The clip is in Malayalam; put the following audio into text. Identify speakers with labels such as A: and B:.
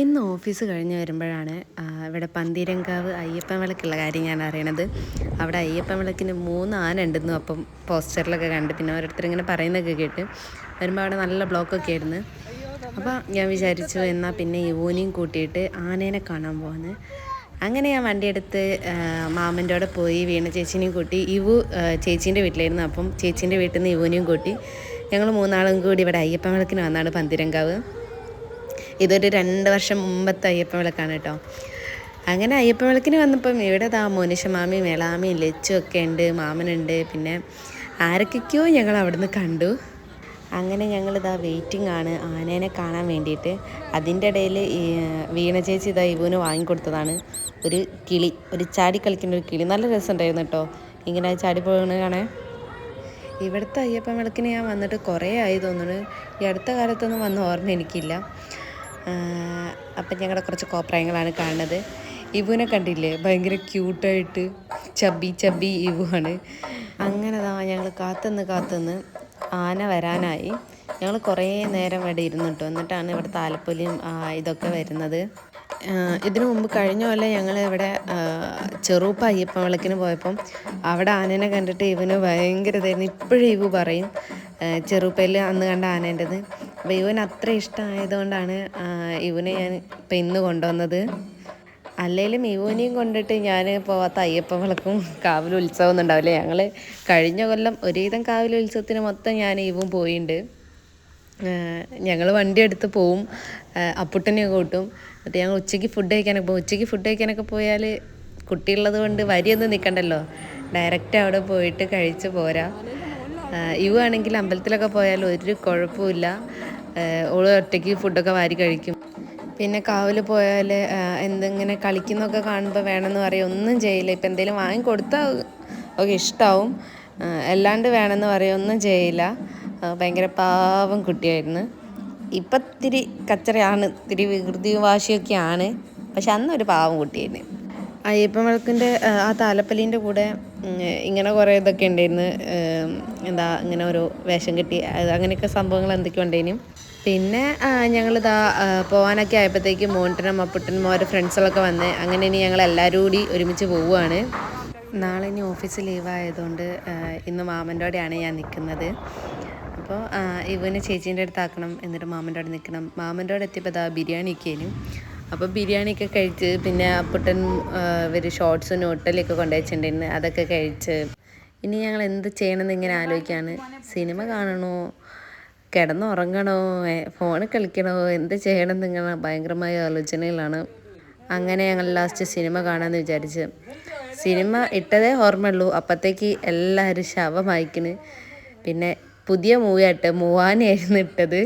A: ഇന്ന് ഓഫീസ് കഴിഞ്ഞ് വരുമ്പോഴാണ് ഇവിടെ പന്തീരങ്കാവ് അയ്യപ്പൻ വിളക്കുള്ള കാര്യം ഞാൻ അറിയണത്. അവിടെ അയ്യപ്പൻ വിളക്കിന് മൂന്ന് ആന ഉണ്ടെന്നു അപ്പം പോസ്റ്ററിലൊക്കെ കണ്ട് പിന്നെ ഓരോരുത്തർ ഇങ്ങനെ പറയുന്നൊക്കെ കേട്ട് വരുമ്പോൾ അവിടെ നല്ല ബ്ലോക്കൊക്കെ ആയിരുന്നു. അപ്പോൾ ഞാൻ വിചാരിച്ചു എന്നാൽ പിന്നെ ഈവനിങ് കൂട്ടിയിട്ട് ആനേനെ കാണാൻ പോകുന്നത് അങ്ങനെ ഞാൻ വണ്ടിയെടുത്ത് മാമന്റെ അവിടെ പോയി വീണ ചേച്ചീനെയും കൂട്ടി. ഇവു ചേച്ചീന്റെ വീട്ടിലായിരുന്നു. അപ്പം ചേച്ചീന്റെ വീട്ടിൽ നിന്ന് യുവനെയും കൂട്ടി ഞങ്ങൾ മൂന്നാളും കൂടി ഇവിടെ അയ്യപ്പൻ വിളക്കിന് വന്നാണ് പന്തിരങ്കാവ്. ഇതൊരു രണ്ട് വർഷം മുമ്പത്തെ അയ്യപ്പൻ വിളക്കാണ് കേട്ടോ. അങ്ങനെ അയ്യപ്പൻ വിളക്കിന് വന്നപ്പം ഇവിടെ ദാ മാമി മേളാമി ലച്ചും ഒക്കെ ഉണ്ട് മാമനുണ്ട്. പിന്നെ ആരൊക്കെയോ ഞങ്ങൾ അവിടുന്ന് കണ്ടു. അങ്ങനെ ഞങ്ങൾ ഇതാ വെയിറ്റിംഗ് ആണ്. ആനേനെ കാണാൻ വേണ്ടിയിട്ട് അതിന്റെ ഇടയിൽ വീണ ചേച്ചി ഇതാ ഇവന് വാങ്ങിക്കൊടുത്തതാണ് ഒരു കിളി ഒരു ചാടി കളിക്കുന്ന ഒരു കിളി. നല്ല രസമുണ്ടായിരുന്നു കേട്ടോ. ഇങ്ങനെ ചാടി പോകുന്നത് കാണേ ഇവിടുത്തെ അയ്യപ്പൻ വിളക്കിന് ഞാൻ വന്നിട്ട് കുറേ ആയി തോന്നുന്നു. ഈ അടുത്ത കാലത്തൊന്നും വന്ന ഓർമ്മ എനിക്കില്ല. അപ്പം ഞങ്ങളുടെ കുറച്ച് കോപ്രായങ്ങളാണ് കാണുന്നത്. ഇവുവിനെ കണ്ടില്ലേ? ഭയങ്കര ക്യൂട്ടായിട്ട്. ചബി ചബി ഇവുവാണ് അങ്ങനെ ദാ ഞങ്ങൾ കാത്തുനിന്ന് കാത്തുനിന്ന് ആന വരാനായി. ഞങ്ങൾ കുറേ നേരം ഇവിടെ ഇരുന്നു കേട്ടോ എന്നിട്ടാണ് ഇവിടെ താലപ്പൊലിയും ഇതൊക്കെ വരുന്നത്. ഇതിനു മുമ്പ് കഴിഞ്ഞ പോലെ ഞങ്ങൾ ഇവിടെ ചെറുപ്പ അയ്യപ്പ വിളക്കിന് പോയപ്പം അവിടെ ആനേനെ കണ്ടിട്ട് ഇവന് ഭയങ്കര ഇതായിരുന്നു. ഇപ്പോഴും ഇവു പറയും ചെറുപ്പയിൽ അന്ന് കണ്ട ആനേന്റെത്. അപ്പോൾ ഇവൻ അത്ര ഇഷ്ടമായതുകൊണ്ടാണ് ഇവനെ ഞാൻ ഇപ്പം ഇന്ന് കൊണ്ടുവന്നത്. അല്ലെങ്കിലും ഇവനെയും കൊണ്ടിട്ട് ഞാൻ പോവാത്ത തയ്യപ്പ വിളക്കും കാവൽ ഉത്സവം ഒന്നും ഞങ്ങൾ കഴിഞ്ഞ കൊല്ലം ഒരുവിധം കാവൽ ഉത്സവത്തിന് മൊത്തം ഞാൻ ഇവും പോയിണ്ട്. ഞങ്ങൾ വണ്ടി എടുത്ത് പോവും അപ്പുട്ടനെയൊക്കെ കൂട്ടും. എന്നിട്ട് ഞങ്ങൾ ഉച്ചയ്ക്ക് ഫുഡ് കഴിക്കാനൊക്കെ പോകും ഉച്ചയ്ക്ക് ഫുഡ് കഴിക്കാനൊക്കെ പോയാൽ കുട്ടിയുള്ളത് കൊണ്ട് വരിയൊന്നും നിൽക്കണ്ടല്ലോ. ഡയറക്റ്റ് അവിടെ പോയിട്ട് കഴിച്ച് പോരാ. ഇവ ആണെങ്കിൽ അമ്പലത്തിലൊക്കെ പോയാൽ ഒരു കുഴപ്പമില്ല ഓൾ ഒറ്റയ്ക്ക് ഫുഡൊക്കെ വാരി കഴിക്കും. പിന്നെ കാവിൽ പോയാൽ എന്തെങ്ങനെ കളിക്കുന്നൊക്കെ കാണുമ്പോൾ വേണമെന്ന് പറയും. ഒന്നും ചെയ്യില്ല. ഇപ്പം എന്തെങ്കിലും വാങ്ങിക്കൊടുത്താൽ ഒക്കെ ഇഷ്ടാവും. അല്ലാണ്ട് വേണമെന്ന് പറയും. ഒന്നും ചെയ്യില്ല. ഭയങ്കര പാവം കുട്ടിയായിരുന്നു. ഇപ്പം ഇത്തിരി കച്ചറയാണ്. ഇത്തിരി വികൃതി വാശിയൊക്കെയാണ് പക്ഷെ അന്നൊരു പാവം കുട്ടിയായിരുന്നു. അയ്യപ്പൻ വിളക്കിന്റെ ആ താലപ്പലീന്റെ കൂടെ ഇങ്ങനെ കുറേ ഇതൊക്കെ ഉണ്ടായിരുന്നു. എന്താ ഇങ്ങനെ ഒരു വേഷം കെട്ടി അങ്ങനെയൊക്കെ സംഭവങ്ങൾ എന്തൊക്കെയോ ഉണ്ടായിരുന്നു പിന്നെ ഞങ്ങളിതാ പോകാനൊക്കെ ആയപ്പോഴത്തേക്ക് മോണ്ടനും അപ്പുട്ടനും ഓരോ ഫ്രണ്ട്സുകളൊക്കെ വന്ന് അങ്ങനെ ഇനി ഞങ്ങൾ എല്ലാവരും കൂടി ഒരുമിച്ച് പോവുകയാണ്. നാളെ ഇനി ഓഫീസ് ലീവായതുകൊണ്ട് ഇന്ന് മാമന്റെ കൂടെയാണ് ഞാൻ നിൽക്കുന്നത്. അപ്പോൾ ഇവന് ചേച്ചീന്റെ അടുത്താക്കണം എന്നിട്ട് മാമന്റെ അവിടെ നിൽക്കണം. മാമന്റെ അവിടെ എത്തിയപ്പോൾ ഇതാ ബിരിയാണി ഒക്കെയായിരുന്നു അപ്പോൾ ബിരിയാണിയൊക്കെ കഴിച്ച് പിന്നെ അപ്പുട്ടൻ ഇവർ ഷോർട്സും നോട്ടലൊക്കെ കൊണ്ടുവച്ചിട്ടുണ്ടായിരുന്നു. അതൊക്കെ കഴിച്ച്. ഇനി ഞങ്ങൾ എന്ത് ചെയ്യണമെന്ന് ഇങ്ങനെ ആലോചിക്കുകയാണ് സിനിമ കാണണോ? കിടന്നുറങ്ങണോ? ഫോൺ കളിക്കണോ? എന്ത് ചെയ്യണം എന്നിങ്ങനെ ഭയങ്കരമായ ആലോചനയിലാണ്. അങ്ങനെ ഞങ്ങൾ ലാസ്റ്റ് സിനിമ കാണാമെന്ന് വിചാരിച്ച്. സിനിമ ഇട്ടതേ ഓർമ്മയുള്ളൂ. അപ്പോഴത്തേക്ക് എല്ലാവരും ശവമായിക്കണ് പിന്നെ പുതിയ മൂവിയായിട്ട് മൂവാനായിരുന്നു ഇട്ടത്.